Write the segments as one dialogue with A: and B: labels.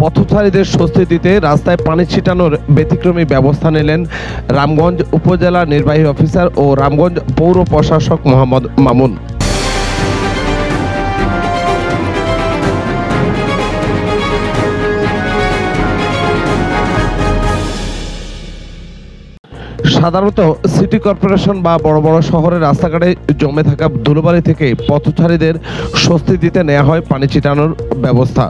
A: পথচারীদের স্বস্তি দিতে রাস্তায় পানি ছিটানোর ব্যতিক্রমী ব্যবস্থা নিলেন রামগঞ্জ উপজেলা নির্বাহী অফিসার ও রামগঞ্জ পৌর প্রশাসক মোহাম্মদ মামুন। সাধারণত সিটি কর্পোরেশন বা বড় বড় শহরের রাস্তাঘাটে জমে থাকা ধুলোবালি থেকে পথচারীদের স্বস্তি দিতে নেওয়া হয় পানি ছিটানোর ব্যবস্থা।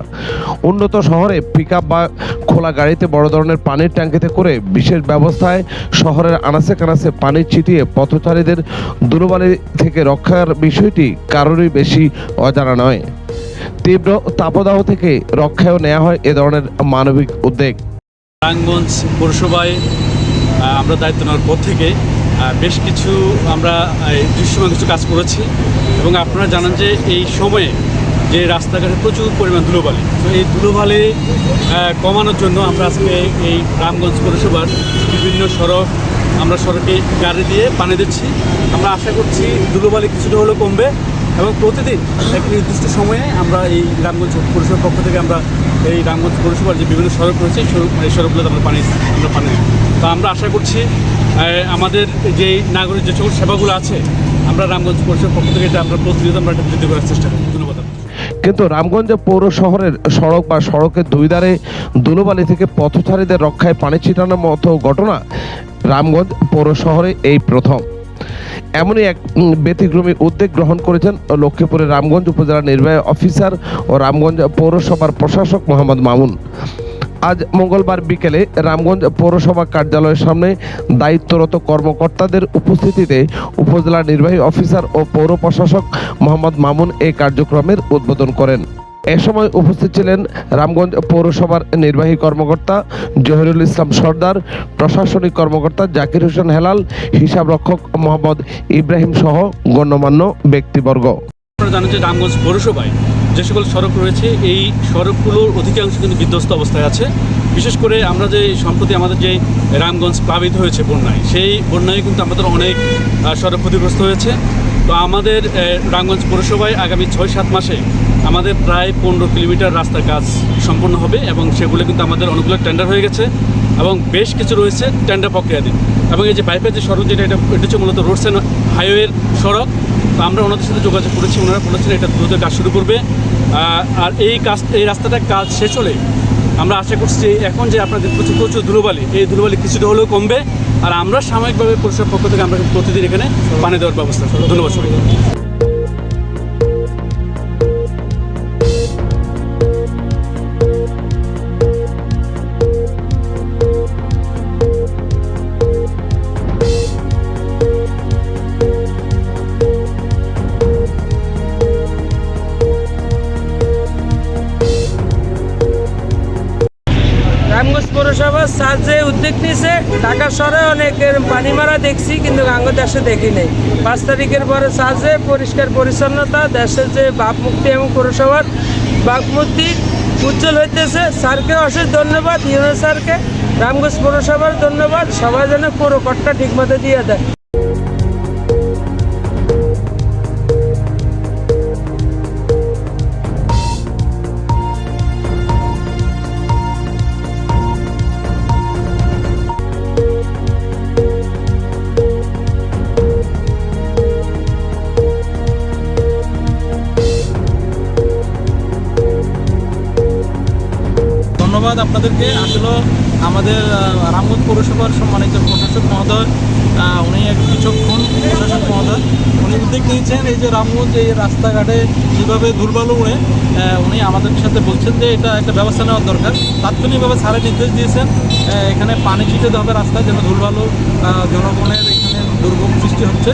A: উন্নত শহরে পিক বা খোলা গাড়িতে বড় ধরনের পানির ট্যাঙ্কিতে করে বিশেষ ব্যবস্থায় শহরের আনাচে কানাচে পানি ছিটিয়ে পথচারীদের ধুলোবালি থেকে রক্ষার বিষয়টি কারোরই বেশি অজানা নয়। তীব্র তাপদাহ থেকে রক্ষায়ও নেওয়া হয় এ ধরনের মানবিক উদ্যোগ
B: রাঙ্গঞ্জ পৌরসভায় আমরা দায়িত্ব নেওয়ার পর থেকে বেশ কিছু আমরা দৃশ্যমান কিছু কাজ করেছি। এবং আপনারা জানেন যে এই সময়ে যে রাস্তাঘাটে প্রচুর পরিমাণ ধুলোবালি। তো এই ধুলোবালি কমানোর জন্য আমরা আজকে এই রামগঞ্জ পৌরসভার বিভিন্ন সড়ক, আমরা সড়কে গাড়ি দিয়ে পানি দিচ্ছি। আমরা আশা করছি ধুলোবালি কিছুটা হলেও কমবে এবং প্রতিদিন এক নির্দিষ্ট সময়ে আমরা এই রামগঞ্জ পৌরসভার পক্ষ থেকে আমরা এই রামগঞ্জ পৌরসভার যে বিভিন্ন সড়ক রয়েছে এই সড়ক এই সড়কগুলোতে আমরা পানি আমরা পানি দিই। তো আমরা আশা করছি আমাদের যে নাগরিক যে সকল সেবাগুলো আছে, আমরা রামগঞ্জ পৌরসভার পক্ষ থেকে এটা আমরা প্রতিনিয়ত আমরা এটা বৃদ্ধি করার চেষ্টা করি ধন্যবাদ
A: কিন্তু রামগঞ্জ পৌর শহরের সড়ক বা সড়কের দুই ধারে ধুলোবালি থেকে পথচারীদের রক্ষায় পানি ছিটানোর মতো ঘটনা রামগঞ্জ পৌর শহরে এই প্রথম। এমনই এক ব্যতিক্রমী উদ্যোগ গ্রহণ করেছেন লক্ষ্মীপুরের রামগঞ্জ উপজেলা নির্বাহী অফিসার ও রামগঞ্জ পৌরসভার প্রশাসক মোহাম্মদ মামুন। আজ মঙ্গলবার বিকেলে রামগঞ্জ পৌরসভা কার্যালয়ের সামনে দায়িত্বরত কর্মকর্তাদের উপস্থিতিতে উপজেলা নির্বাহী অফিসার ও পৌর প্রশাসক মোহাম্মদ মামুন এই কার্যক্রমের উদ্বোধন করেন। এ সময় উপস্থিত ছিলেন রামগঞ্জ পৌরসভার নির্বাহী কর্মকর্তা জহিরুল ইসলাম সর্দার, প্রশাসনিক কর্মকর্তা জাকির হোসেন হেলাল হিসাব রক্ষক মোহাম্মদ ইব্রাহিম সহ গণ্যমান্য ব্যক্তিবর্গ।
B: যে রামগঞ্জ পৌরসভায় যে সকল সড়ক রয়েছে, এই সড়কগুলোর অধিকাংশ কিন্তু বিধ্বস্ত অবস্থায় আছে। বিশেষ করে আমরা যে সম্প্রতি আমাদের যে রামগঞ্জ প্লাবিত হয়েছে বন্যায়, সেই বন্যায় কিন্তু আমাদের অনেক সড়ক ক্ষতিগ্রস্ত হয়েছে। তো আমাদের রামগঞ্জ পৌরসভায় আগামী ছয় সাত মাসে আমাদের প্রায় পনেরো কিলোমিটার রাস্তার কাজ সম্পন্ন হবে এবং সেগুলো কিন্তু আমাদের অনেকগুলো টেন্ডার হয়ে গেছে এবং বেশ কিছু রয়েছে টেন্ডার প্রক্রিয়াধীন। এবং এই যে বাইপাস যে সড়ক যেটা, এটা এটা হচ্ছে মূলত রোডস অ্যান্ড হাইওয়ের সড়ক। তো আমরা ওনাদের সাথে যোগাযোগ করেছি, ওনারা বলেছেন এটা দ্রুত কাজ শুরু করবে। আর এই কাজ, এই রাস্তাটার কাজ শেষ হলে আমরা আশা করছি এখন যে আপনাদের প্রচুর প্রচুর ধুলোবালি, এই ধুলোবালি কিছুটা হলেও কমবে, আর আমরা সাময়িকভাবে পরিষেবার পক্ষ থেকে আমরা প্রতিদিন এখানে পানি দেওয়ার ব্যবস্থা ধন্যবাদ সবাইকে।
C: রামগঞ্জ পৌরসভা সাজ যে উদ্যোগ নিয়েছে। ঢাকা শহরে অনেক পানি মারা দেখছি, কিন্তু গাঙ্গ দেশে দেখি নেই। পাঁচ তারিখের পরে সাজে পরিষ্কার পরিচ্ছন্নতা দেশের যে বাপ মুক্তি এবং পৌরসভার বাপ মুক্তি উজ্জ্বল হইতেছে। স্যারকে অশেষ ধন্যবাদ ইউনো স্যারকে। রামগঞ্জ পৌরসভার ধন্যবাদ। সবাই যেন পুরো কটটা ঠিকমতো দিয়ে দেয়।
D: আপনাদেরকে আসলে আমাদের রামগঞ্জ পৌরসভার সম্মানিত প্রশাসক মহোদয় উনি এক বিচক্ষণ প্রশাসক মহোদয়। উনি উদ্যোগ নিয়েছেন এই যে রামগঞ্জ এই রাস্তাঘাটে যেভাবে দুর্বল উড়ে উনি আমাদের সাথে বলছেন যে এটা একটা ব্যবস্থা নেওয়ার দরকার। তাৎক্ষণিকভাবে স্যারের নির্দেশ দিয়েছেন। এখানে পানি ছিটে হবে রাস্তায় যেন ধুলভালো জনগণের এখানে দুর্ভোগ সৃষ্টি হচ্ছে।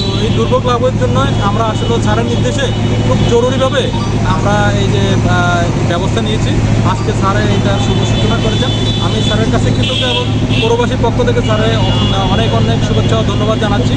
D: তো এই দুর্ভোগ লাভের জন্য আমরা আসলে স্যারের নির্দেশে খুব জরুরিভাবে আমরা এই যে ব্যবস্থা নিয়েছি। আজকে স্যারের এটা শুভ সূচনা করেছেন। আমি স্যারের কাছে কৃতজ্ঞ এবং পৌরবাসীর পক্ষ থেকে স্যারে অনেক অনেক শুভেচ্ছা ও ধন্যবাদ জানাচ্ছি।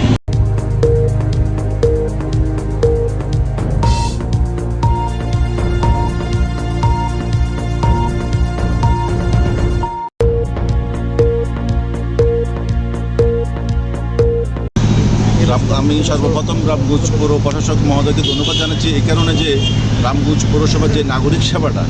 E: আমি সর্বপ্রথম রামগুজ পৌর প্রশাসক মহোদয়কে ধন্যবাদ জানাচ্ছি। এই কারণে যে রামগুজ পৌরসভার যে নাগরিক সেবাটা,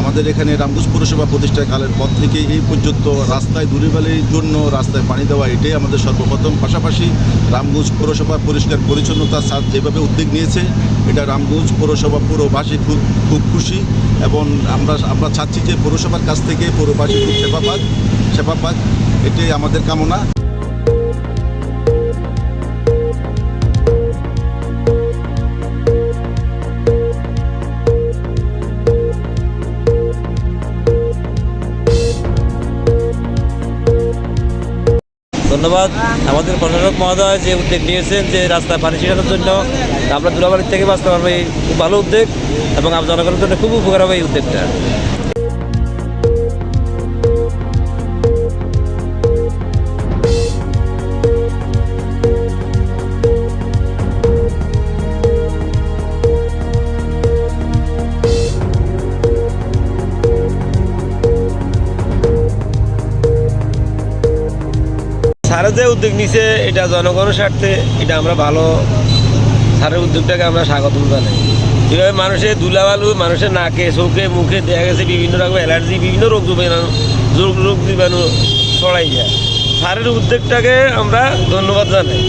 E: আমাদের এখানে রামগুজ পৌরসভা প্রতিষ্ঠাকালের পর থেকে এই পর্যন্ত রাস্তায় দূরিবালির জন্য রাস্তায় পানি দেওয়া এটাই আমাদের সর্বপ্রথম। পাশাপাশি রামগুজ পৌরসভা পরিষ্কার পরিচ্ছন্নতা সাথ যেভাবে উদ্যোগ নিয়েছে, এটা রামগুজ পৌরসভা পুরবাসী খুব খুব খুশি এবং আমরা আমরা চাচ্ছি যে পৌরসভার কাছ থেকে পৌরবাসী খুব সেবা পাক সেবা পাক এটাই আমাদের কামনা।
F: ধন্যবাদ। আমাদের প্রশাসক মহোদয় যে উদ্যোগ নিয়েছেন যে রাস্তায় পানি ছিটানোর জন্য, আমরা দূরাবাড়ির থেকে বাঁচতে পারব এই খুব ভালো উদ্যোগ এবং আমরা জনগণের জন্য খুব উপকার হবে এই উদ্যোগটা। স্যারের যে উদ্যোগ নিছে, এটা জনগণের স্বার্থে, এটা আমরা ভালো সারের উদ্যোগটাকে আমরা স্বাগত জানাই। যেভাবে মানুষের ধুলাবালু মানুষের নাকে, চোখে, মুখে দেখা গেছে বিভিন্ন রকম অ্যালার্জি, বিভিন্ন রোগ জীবাণু রোগ জীবাণু ছড়াই যায়। সারের উদ্যোগটাকে আমরা ধন্যবাদ জানাই।